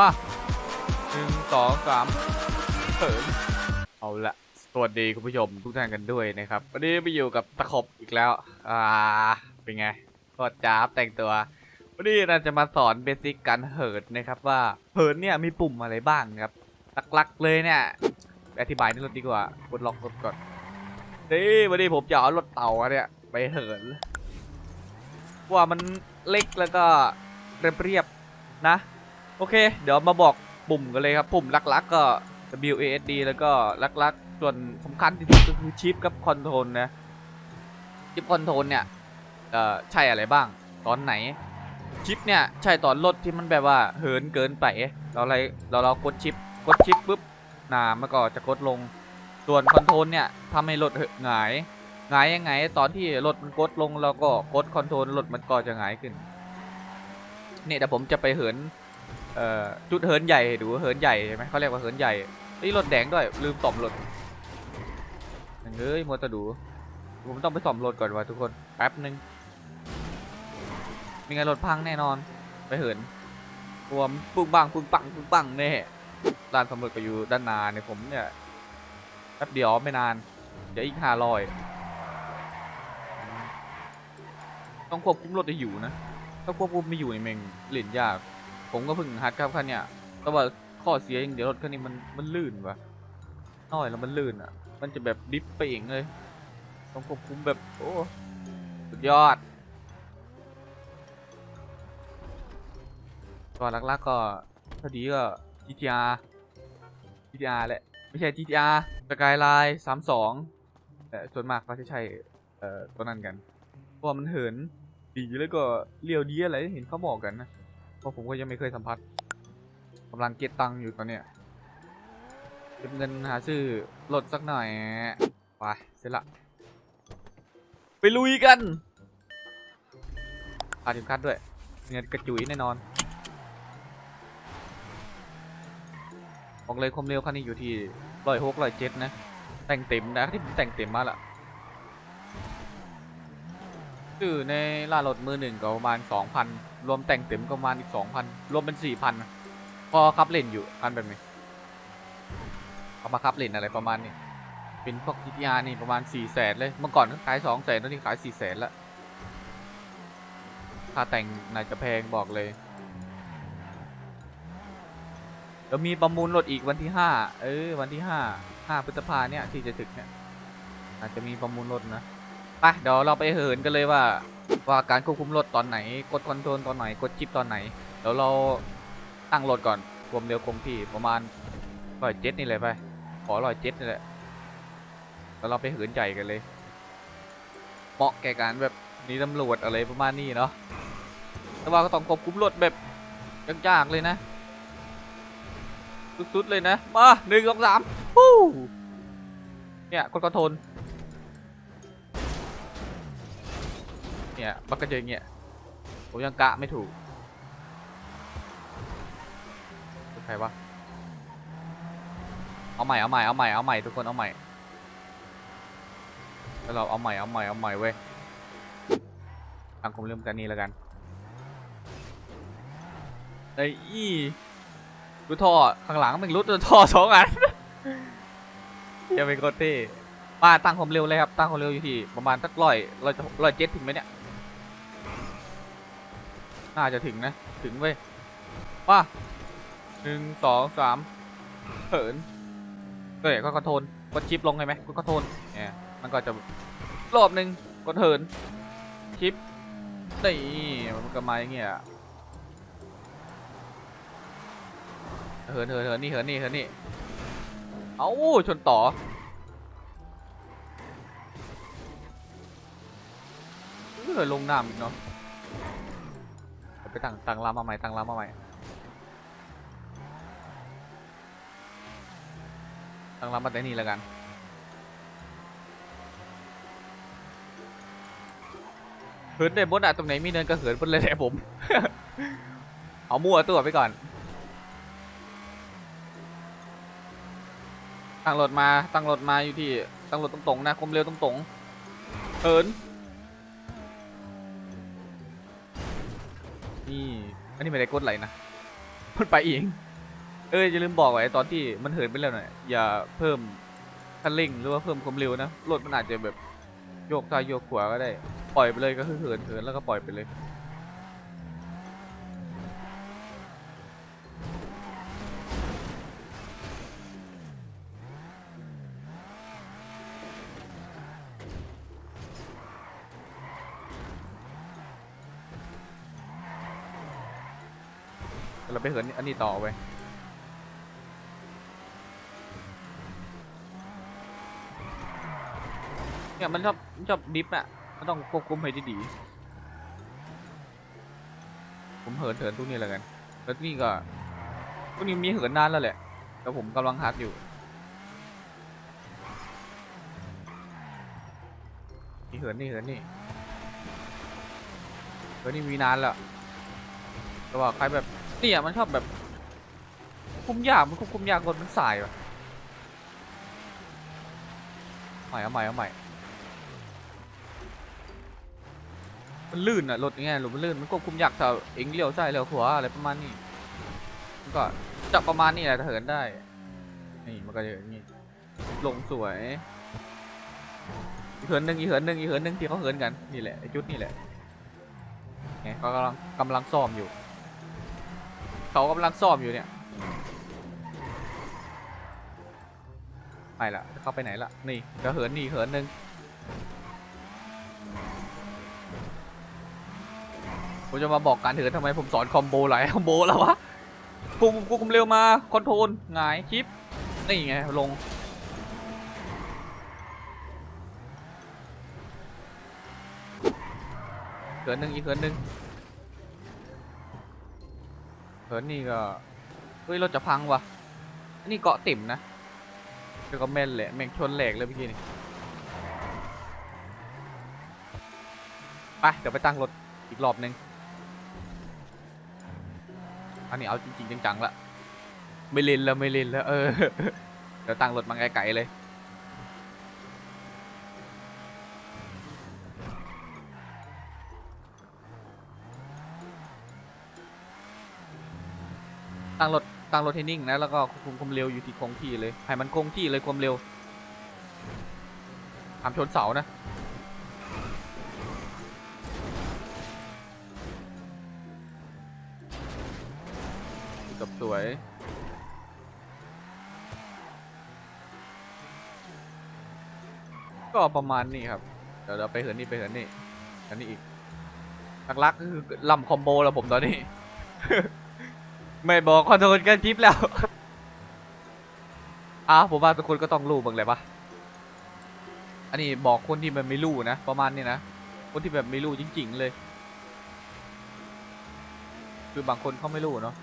มาหนึ่งสองสามเถินเอาละสวัสดีคุณผู้ชมทุกท่านกันด้วยนะครับ วันนี้ไปอยู่กับตะขบอีกแล้ว อ่า เป็นไงก็จ้าบแต่งตัว วันนี้เราจะมาสอนเบสิกการเหินนะครับ ว่าเหินเนี่ยมีปุ่มอะไรบ้างครับหลักๆเลยเนี่ย อธิบายในรถดีกว่ากดล็อกรถก่อนนี่วันนี้ผมจะเอารถเต่าเนี่ยไปเหินว่ามันเล็กแล้วก็เรียบๆนะ โอเค เดี๋ยวมาบอกปุ่มกันเลยครับ ปุ่มลักๆก็ W A S D แล้วก็หลักๆ ส่วนสำคัญที่สุดก็คือชิปกับคอนโทรลนะ ชิปคอนโทรลเนี่ยเอ่อใช่อะไรบ้าง ตอนไหน ชิปเนี่ยใช่ตอนรถที่มันแบบว่าเหินเกินไป เราอะไรเราเรากดชิป กดชิปปุ๊บหนามันก็จะกดลง ส่วนคอนโทรลเนี่ยทำให้รถหหงายหงายยังไง ตอนที่รถมันกดลงเราก็กดคอนโทรลรถมันก็จะหงายขึ้นเนี่ยเดี๋ยวผมจะไปเหิน เอ่อจุดเหินใหญ่ให้ดูเหินใหญ่ใช่ไหมเขาเรียกว่าเหินใหญ่นี่รถแดงด้วยลืมซ่อมรถเอ้ยมัวแตะดูผมต้องไปซ่อมรถก่อนว่ะทุกคนแป๊บนึงมีไงรถพังแน่นอน ไปเหินรวมปึ้งบังปึ้งปังปึ้งปังแน่ร้านสำรวจก็อยู่ด้านหนาเนี่ยผมเนี่ยแป๊บเดียวไม่นาน เดี๋ยวอีกห้าร้อยต้องควบคุมรถให้อยู่นะ ถ้าควบคุมไม่อยู่นี่แม่งเล่นยาก ผมก็เพิ่งหัดครับคันเนี่ยแต่ว่าข้อเสียอย่างเดียวรถคันนี้มันมันลื่นว่ะน้อยแล้วมันลื่นอะ มันจะแบบดิฟไปเองเลย ต้องควบคุมแบบโอ้สุดยอดตัวหลักๆก็พอดีก็ GTR GTR แหละ ไม่ใช่ GTR Skyline 32แต่ส่วนมากก็จะใช่เอ่อตัวนั้นกัน เพราะว่ามันเหินดีแล้วก็เลี้ยวดีอะไรเห็นเขาบอกกันนะ เพราะผมก็ยังไม่เคยสัมผัสกำลังเก็บตังค์อยู่ตอนเนี้ยเก็บเงินหาซื้อรถสักหน่อยไปเสร็จละ ไปลุยกันพาทีมคัดด้วยเงินกระจุยแน่นอนบอกเลยความเร็วคันนี้อยู่ที่ร้อยหกร้อยเจ็ดนะ แต่งเต็มนะที่ผมแต่งเต็มมาละ คือในล่ารถมือหนึ่งก็ประมาณสองพันรวมแต่งเต็มก็ประมาณอีกสองพันรวมเป็นสี่พันพอขับเล่นอยู่อันแบบนี้เอามาขับเล่นอะไรประมาณนี้เป็นพวก GTR นี่ประมาณ4ี่แสนเลยเมื่อก่อนก็ขาย2องแสนตอนนี้ขาย4ี่แสนละค่าแต่งน่าจะแพงบอกเลยเดี๋ยวมีประมูลรถอีกวันที่5เออวันที่5 5พฤษภาเนี่ยที่จะถึงเนี่ยอาจจะมีประมูลรถนะ ไปเดี๋ยวเราไปเหินกันเลยว่า ว่าการควบคุมรถตอนไหน กดคอนโทรลตอนไหน กดชิปตอนไหน เดี๋ยวเราตั้งรถก่อนความเร็วคงที่ประมาณร้อยเจ็ดนี่เลยไป ขอร้อยเจ็ดนี่แหละแล้วเราไปเหินใหญ่กันเลยเหมาะแก่การแบบนีตำรวจอะไรประมาณนี้เนาะแต่ว่าก็ต้องควบคุมรถแบบยากๆเลยนะ สุดๆเลยนะ มาหนึ่งสองสามฮู้เนี่ยกดคอนโทรล เนี่ยมันก็จะอย่างเงี้ยผมยังกะไม่ถูกใครวะเอาใหม่เอาใหม่เอาใหม่เอาใหม่ทุกคนเอาใหม่แล้วเราเอาใหม่เอาใหม่เอาใหม่เว้ยทางผมเริ่มกันนี้แล้วกันไอ้อีดูท่อข้างหลังมันรุดท่อสองอันอย่าไปโคตรเท่มาตั้งความเร็วเลยครับตั้งความเร็วอยู่ที่ประมาณสักร้อยร้อยร้อยเจ็ดถึงไหมเนี่ย น่าจะถึงนะ ถึงเว้ยว่าหนึ่งสองสามเหินเฮ้ยก็คอนโทรลกดชิปลงใช่ไหมกดคอนโทรลเนี่ยมันก็จะรอบหนึ่งกดเหินชิปนี่มันก็มาอย่างเงี้ยเหินเหินเหินนี่เหินนี่เหินนี่เอ้าชนต่อเออลงน้ำอีกเนาะ ไปตั้งตั้งลำมาใหม่ตั้งลำมาใหม่ตั้งลำมาแต่นี่แล้วกันเหินได้บดอะตรงไหนมีเนินก็เหินบนเลยแหละผม เอามั่วตัวไปก่อนตั้งรถมาตั้งรถมาอยู่ที่ตั้งรถตรงๆนะความเร็วตรงๆเหิน นี่ อันนี้ไม่ได้กดไหลนะ มันไปเอง เอ้ยอย่าลืมบอกไว้ตอนที่มันเหินไปแล้วหน่อยอย่าเพิ่มคันเร่งหรือว่าเพิ่มความเร็วนะ รถมันอาจจะแบบโยกซ้ายโยกขวาก็ได้ ปล่อยไปเลยก็คือเหินเหินแล้วก็ปล่อยไปเลย เราไปเหินอันนี้ต่อไปเนี่ยมันชอบมันชอบดิฟอะมันต้องควบคุมให้ดีๆผมเหินเหินทุกนี้แล้วกัน แล้วนี่ก็ทุกนี้มีเหินนานแล้วแหละ แต่ผมกำลังฮัดอยู่นี่เหินนี่เหินนี่เหินนี่มีนานแล้วแต่ว่าใครแบบ เนี่ยมันชอบแบบคุมยากมันควบคุมยากรถมันสายว่ะใหม่เอาใหม่เอาใหม่มันลื่นอะรถยังไงรถมันลื่นมันควบคุมยากถ้าเอ็งเลี้ยวซ้ายเลี้ยวขวาอะไรประมาณนี้มันก็จะประมาณนี้แหละถ้าเหินได้นี่มันก็จะอย่างนี้ลงสวยอีเหินหนึ่งอีเหินหนึ่งอีเหินหนึ่งที่เขาเหินกันนี่แหละจุดนี่แหละไงเขากำลังกำลังซ่อมอยู่ เขากำลังซ่อมอยู่เนี่ยไปละเข้าไปไหนละนี่จะเหินนี่เหินหนึ่งผมจะมาบอกการเหินทำไมผมสอนคอมโบหลายคอมโบแล้ววะกูกูคุมเร็วมาคอนโทรลหงายคลิปนี่ไงลงเหินหนึ่งอีกเหินหนึ่ง เหินนี่ก็เฮ้ยรถจะพังวะอันนี้เกาะติ่มนะเดี๋ยวก็แม่นแหละแม่งชนแหลกเลยเมื่อกี้นี่ไปเดี๋ยวไปตั้งรถอีกรอบนึงอันนี้เอาจริงๆจังๆละไม่เล่นแล้วไม่เล่นแล้วเออเดี๋ยวตั้งรถมาไกลๆเลย ตั้งรถตั้งรถให้นิ่งนะแล้วก็ควบคุมความเร็วอยู่ที่คงที่เลยให้มันคงที่เลยความเร็วห้ามชนเสานะจบสวยก็ประมาณนี้ครับ เดี๋ยวเราไปเหินนี่ไปเหินนี่อันนี้อีกลักๆก็คือลำคอมโบแล้วผมตอนนี้ ไม่บอกคอนโทรลกันทิปแล้วอะผมว่าทุกคนก็ต้องรู้บ้างแหละปะอันนี้บอกคนที่มันไม่รู้นะ ประมาณนี้นะ คนที่แบบไม่รู้จริง ๆ เลย คือบางคนเขาไม่รู้เนาะ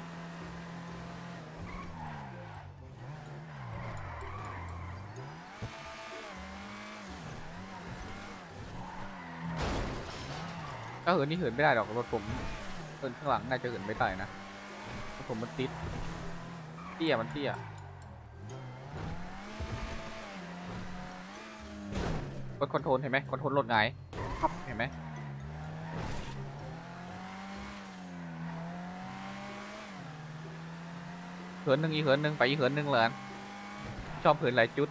ก็เหินนี่เหินไม่ได้หรอกรถผมเหินข้างหลังน่าจะเหินไม่ได้นะ ผมมันติดเตี้ยมันเตี้ยกดคอนโทรลเห็นไหมคอนโทรลรถไงายครับเห็นไหมเหินหนึ่งอีกเหินหนึ่งไปอีกเหินหนึ่งเลยอันชอบเหินหลายจุด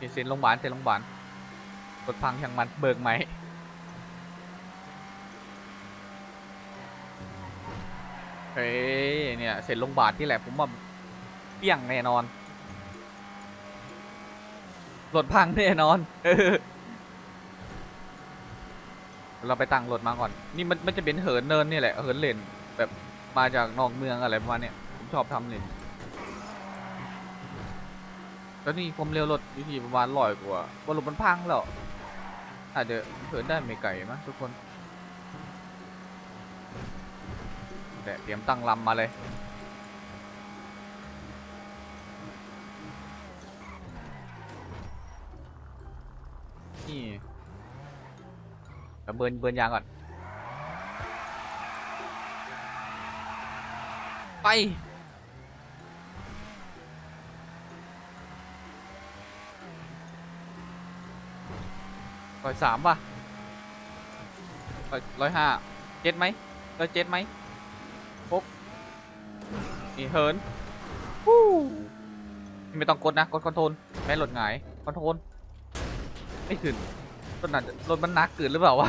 นี่เซ็นโรงพยาบาลเซ็นโรงพยาบาล รถพังช่างมันเบิกไหมเฮ้ยเนี่ยเซ็นโรงบาลที่แหละผมว่าเปี้ยงแน่นอนรถพังแน่นอน เราไปตั้งรถมาก่อน นี่มันมันจะเป็นเหินเนินนี่แหละ เหินเลนแบบมาจากนอกเมืองอะไรประมาณเนี้ยผมชอบทำเลนแล้วนี่ความเร็วรถอยู่ที่ประมาณร้อยกว่าว่ารถมันพังแล้ว อาจจะเหินได้ไม่ไกลมั้งทุกคนแต่เตรียมตั้งลำมาเลย นี่เดี๋ยวเบิร์นเบิร์นยางก่อน ไป ร้อยสามป่ะร้อยห้าเจ็ดไหมร้อยเจ็ดไหมปุ๊บนี่เหินวู้ไม่ต้องกดนะ กดคอนโทรลแม่หลดหงายคอนโทรลไม่ขึ้นรถน่าจะรถมันนักเกินหรือเปล่าวะ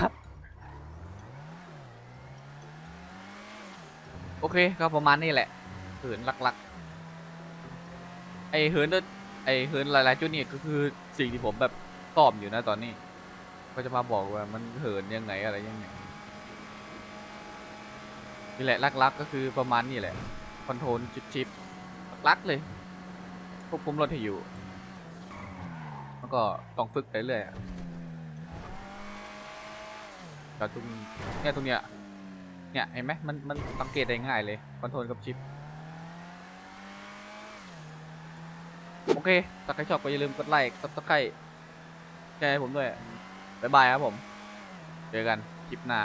โอเคก็ประมาณนี้แหละเหินหลักๆไอเหินด้วยไอเหินหลายๆจุดนี่ก็คือสิ่งที่ผมแบบตอบอยู่นะตอนนี้ ก็จะมาบอกว่ามันเหินยังไงอะไรยังไงนี่แหละลักๆก็คือประมาณนี้แหละคอนโทรลชิปๆลักเลยควบคุมรถให้อยู่ แล้วก็ต้องฝึกไปเรื่อยอะแต่ตรงเนี่ยตรงเนี้ยเนี่ยเห็นไหมมันมันสังเกตได้ง่ายเลยคอนโทรลกับชิปโอเคถ้าใครชอบก็อย่าลืมกดไลค์ซับสไครต์แชร์ให้ผมด้วย บ๊ายบายครับผม เจอกันคลิปหน้า